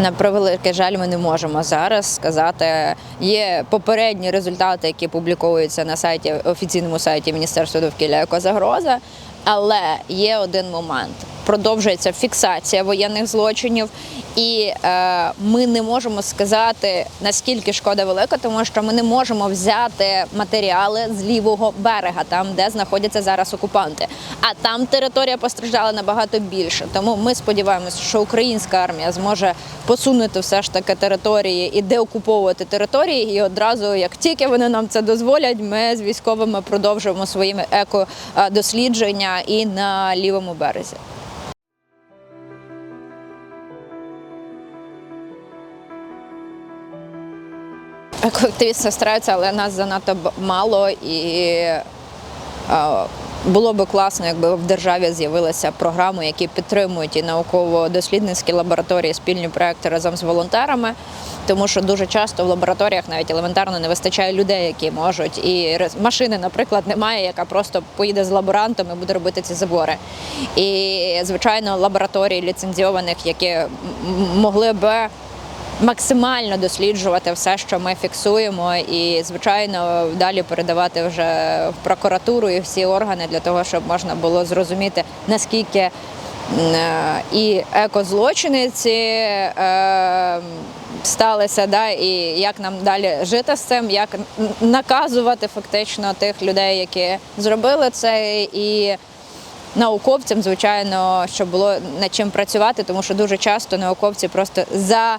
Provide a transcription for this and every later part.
На превеликий жаль, ми не можемо зараз сказати. Є попередні результати, які публікуються на сайті офіційному сайті Міністерства довкілля «Екозагроза», але є один момент. Продовжується фіксація воєнних злочинів, і е, ми не можемо сказати наскільки шкода велика, тому що ми не можемо взяти матеріали з лівого берега, там де знаходяться зараз окупанти. А там територія постраждала набагато більше. Тому ми сподіваємося, що українська армія зможе посунути все ж таки території і деокуповувати території. І одразу, як тільки вони нам це дозволять, ми з військовими продовжуємо своїми екодослідження і на лівому березі. Активісти стараються, але нас занадто мало і було би класно, якби в державі з'явилися програми, які підтримують і науково-дослідницькі лабораторії, спільні проекти разом з волонтерами. Тому що дуже часто в лабораторіях навіть елементарно не вистачає людей, які можуть. І машини, наприклад, немає, яка просто поїде з лаборантом і буде робити ці забори. І звичайно, лабораторії ліцензіованих, які могли би максимально досліджувати все, що ми фіксуємо, і звичайно далі передавати вже в прокуратуру і всі органи для того, щоб можна було зрозуміти наскільки е, і екозлочини ці е, сталися, да, і як нам далі жити з цим, як наказувати фактично тих людей, які зробили це, і науковцям, звичайно, щоб було над чим працювати, тому що дуже часто науковці просто за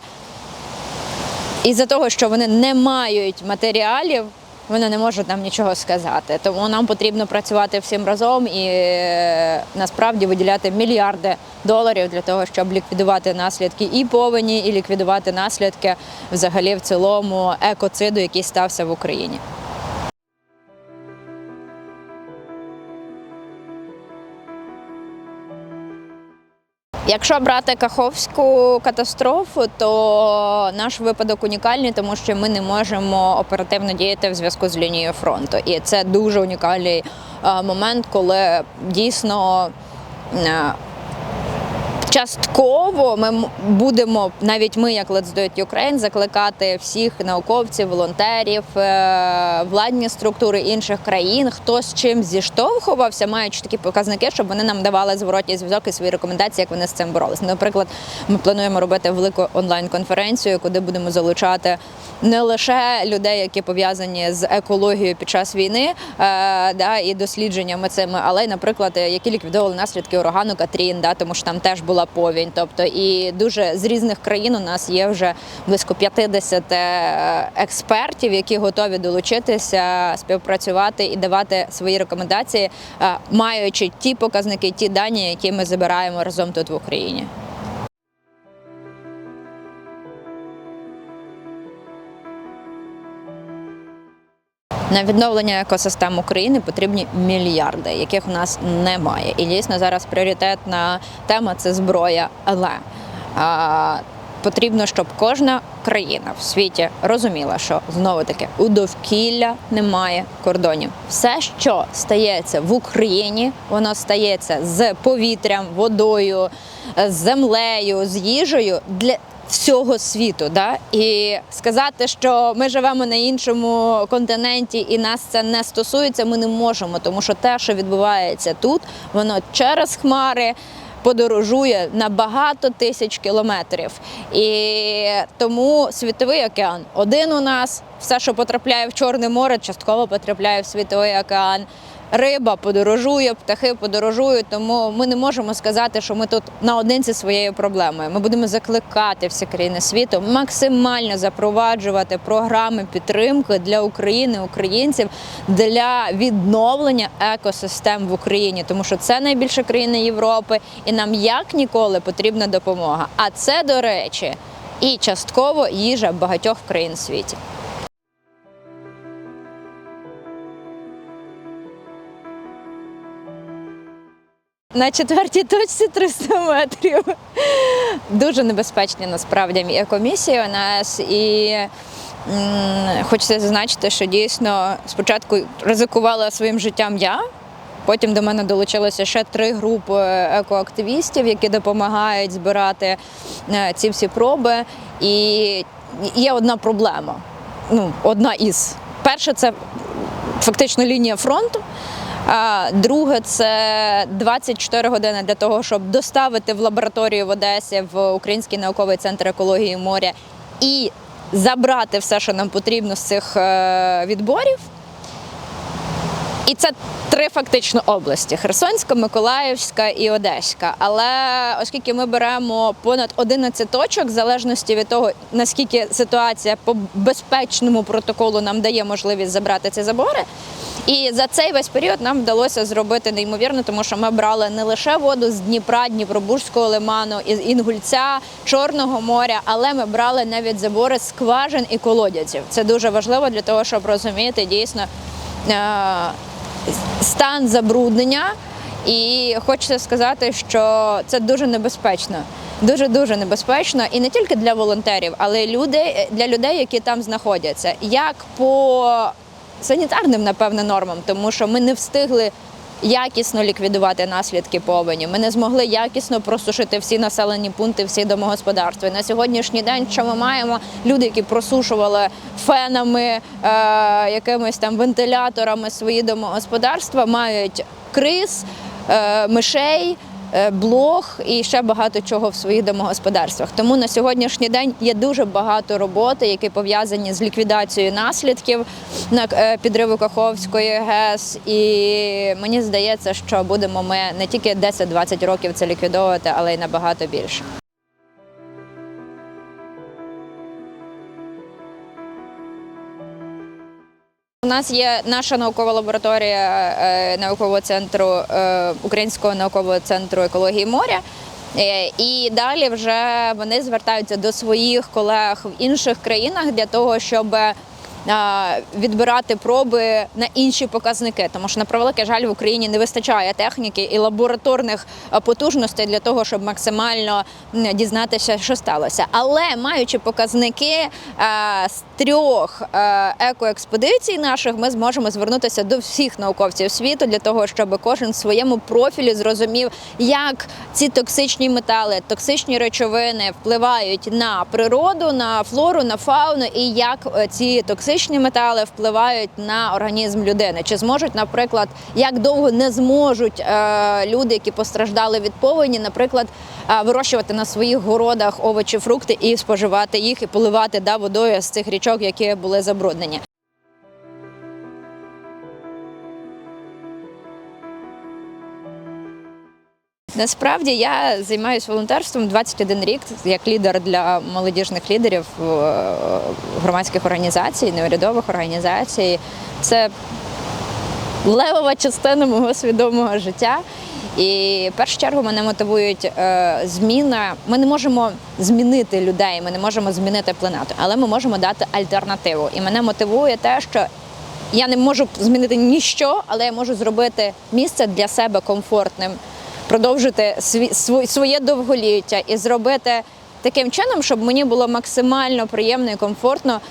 із-за того, що вони не мають матеріалів, вони не можуть нам нічого сказати. Тому нам потрібно працювати всім разом і е, насправді виділяти мільярди доларів для того, щоб ліквідувати наслідки і повені, і ліквідувати наслідки взагалі в цілому екоциду, який стався в Україні. Якщо брати Каховську катастрофу, то наш випадок унікальний, тому що ми не можемо оперативно діяти в зв'язку з лінією фронту. І це дуже унікальний е, момент, коли дійсно. Е, Частково ми будемо, навіть ми, як Let's Do It Ukraine, закликати всіх науковців, волонтерів, е, владні структури інших країн, хто з чим зіштовхувався, маючи такі показники, щоб вони нам давали зворотній зв'язок і свої рекомендації, як вони з цим боролися. Наприклад, ми плануємо робити велику онлайн-конференцію, куди будемо залучати не лише людей, які пов'язані з екологією під час війни е, да, і дослідженнями цими, але й, наприклад, які ліквідовували наслідки урагану Катрін, да, тому що там теж була повінь. Тобто, і дуже з різних країн у нас є вже близько 50 е, експертів, які готові долучитися, співпрацювати і давати свої рекомендації, е, маючи ті показники, ті дані, які ми забираємо разом тут в Україні. На відновлення екосистем України потрібні мільярди, яких у нас немає. І дійсно зараз пріоритетна тема це зброя. Але а, потрібно, щоб кожна країна в світі розуміла, що знову таки у довкілля немає кордонів. Все, що стається в Україні, воно стається з повітрям, водою, з землею, з їжею для всього світу. Да? І сказати, що ми живемо на іншому континенті і нас це не стосується, ми не можемо, тому що те, що відбувається тут, воно через хмари. Подорожує на багато тисяч кілометрів, і тому світовий океан один у нас. Все, що потрапляє в Чорне море, частково потрапляє в світовий океан. Риба подорожує, птахи подорожують, тому ми не можемо сказати, що ми тут наодинці своєю проблемою. Ми будемо закликати всі країни світу максимально запроваджувати програми підтримки для України, українців для відновлення екосистем в Україні, тому що це найбільша країна Європи, і нам як ніколи потрібна допомога. А це, до речі, і частково їжа багатьох країн світі. На четвертій точці 300 метрів. Дуже небезпечні насправді комісії у нас. І хочеться зазначити, що дійсно спочатку ризикувала своїм життям я, Потім до мене долучилося ще три групи екоактивістів, які допомагають збирати е, ці всі проби. І є одна проблема. Ну, одна із. Перше, це фактично лінія фронту. Друге, це 24 години для того, щоб доставити в лабораторію в Одесі в Український науковий центр екології моря і забрати все, що нам потрібно з цих е, відборів. І це три фактично області: Херсонська, Миколаївська і Одеська. Але оскільки ми беремо понад 11 точок, в залежності від того, наскільки ситуація по безпечному протоколу нам дає можливість забрати ці забори. І за цей весь період нам вдалося зробити неймовірно, тому що ми брали не лише воду з Дніпра, Дніпробурського лиману, із Інгульця, Чорного моря, але ми брали навіть забори скважин і колодязів. Це дуже важливо для того, щоб розуміти дійсно е, стан забруднення. І хочеться сказати, що це дуже небезпечно. Дуже дуже небезпечно і не тільки для волонтерів, але й люди для людей, які там знаходяться. Як по санітарним, напевне, нормам, тому що ми не встигли якісно ліквідувати наслідки повені. Ми не змогли якісно просушити всі населені пункти, всі домогосподарства. І на сьогоднішній день, що ми маємо люди, які просушували фенами, е, якимись там вентиляторами свої домогосподарства, мають криз, е, мишей. Е, Блог і ще багато чого в своїх домогосподарствах. Тому на сьогоднішній день є дуже багато роботи, які пов'язані з ліквідацією наслідків на е, підриву Каховської ГЕС. І мені здається, що будемо ми не тільки 10-20 років це ліквідовувати, але й набагато більше. Нас є наша наукова лабораторія е, наукового центру е, Українського наукового центру екології моря. Е, І далі вже вони звертаються до своїх колег в інших країнах для того, щоб відбирати проби на інші показники, тому що на превеликий жаль в Україні не вистачає техніки і лабораторних потужностей для того, щоб максимально дізнатися, що сталося. Але маючи показники з трьох екоекспедицій наших, ми зможемо звернутися до всіх науковців світу для того, щоб кожен в своєму профілі зрозумів, як ці токсичні метали, токсичні речовини впливають на природу, на флору, на фауну, і як е, ці токсичні метали впливають на організм людини. Чи зможуть, наприклад, як довго не зможуть е, люди, які постраждали від повені, наприклад, е, вирощувати на своїх городах овочі, фрукти і споживати їх, і поливати да, водою з цих річок, які були забруднені. Насправді я займаюся волонтерством 21 рік як лідер для молодіжних лідерів е, громадських організацій, неурядових організацій. Це левова частина мого свідомого життя. І в першу чергу мене мотивують е, зміна. Ми не можемо змінити людей, ми не можемо змінити планету, але ми можемо дати альтернативу. І мене мотивує те, що я не можу змінити ніщо, але я можу зробити місце для себе комфортним, продовжити своє довголіття і зробити таким чином, щоб мені було максимально приємно і комфортно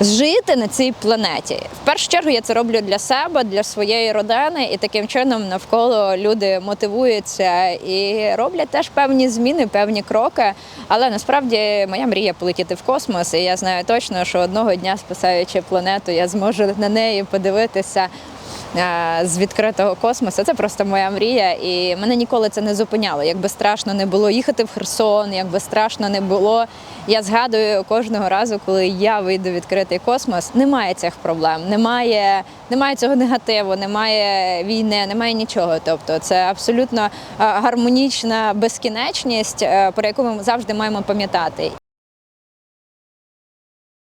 жити на цій планеті. В першу чергу я це роблю для себе, для своєї родини, і таким чином навколо люди мотивуються і роблять теж певні зміни, певні кроки. Але насправді моя мрія полетіти в космос, і я знаю точно, що одного дня, спасаючи планету, я зможу на неї подивитися. Е, З відкритого космосу це просто моя мрія, і мене ніколи це не зупиняло. Якби страшно не було їхати в Херсон, якби страшно не було. Я згадую кожного разу, коли я вийду в відкритий космос, немає цих проблем, немає, немає цього негативу, немає війни, немає нічого. Тобто це абсолютно е, гармонічна безкінечність, е, про яку ми завжди маємо пам'ятати.